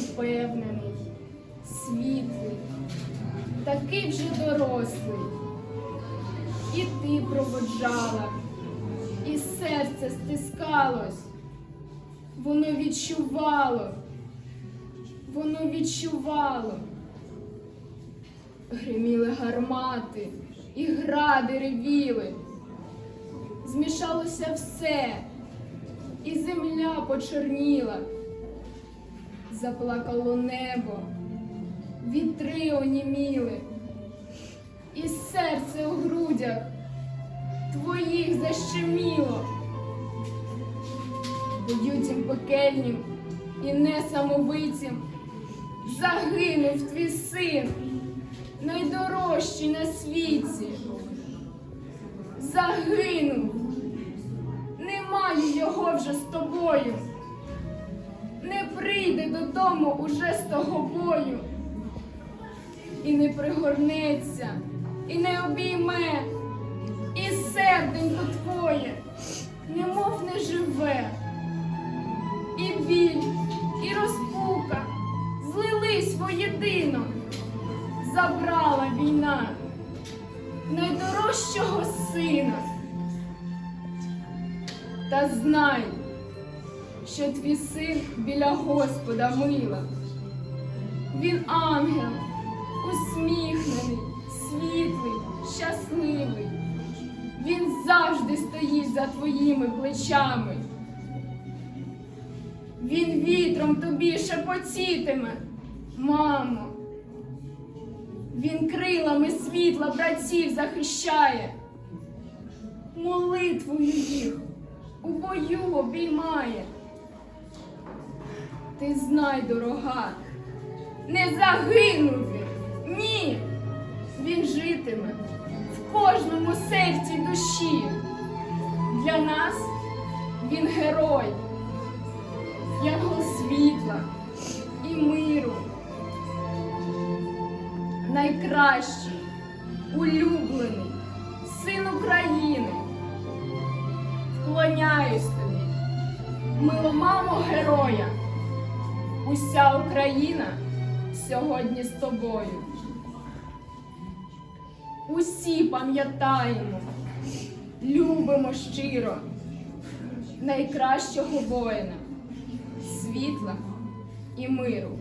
упевнений, світлий, такий вже дорослий. І ти проводжала, і серце стискалось. Воно відчувало, воно відчувало. Гриміли гармати, і гради ревіли. Змішалося все, і земля почорніла. Заплакало небо, вітри оніміли, і серце у грудях твоїх защеміло. Боютім пекельнім і несамовитім загинув твій син, найдорожчий на світі. Загинув, немає його вже з тобою. Прийде додому уже з того бою, і не пригорнеться, і не обійме, і серденько твоє, немов не живе. І біль, і розпука злились воєдино, забрала війна найдорожчого сина. Та знай, що твій син біля Господа мила. Він ангел, усміхнений, світлий, щасливий. Він завжди стоїть за твоїми плечами. Він вітром тобі шепотітиме, мамо. Він крилами світла братів захищає, молитвою їх у бою обіймає. Ти знай, дорога, не загинув він, ні, він житиме в кожному серці душі. Для нас він герой, янгол світла і миру найкращий, улюблений, син України. Вклоняюсь тобі, мило мамо героя, уся Україна сьогодні з тобою. Усі пам'ятаємо, любимо щиро найкращого воїна, світла і миру.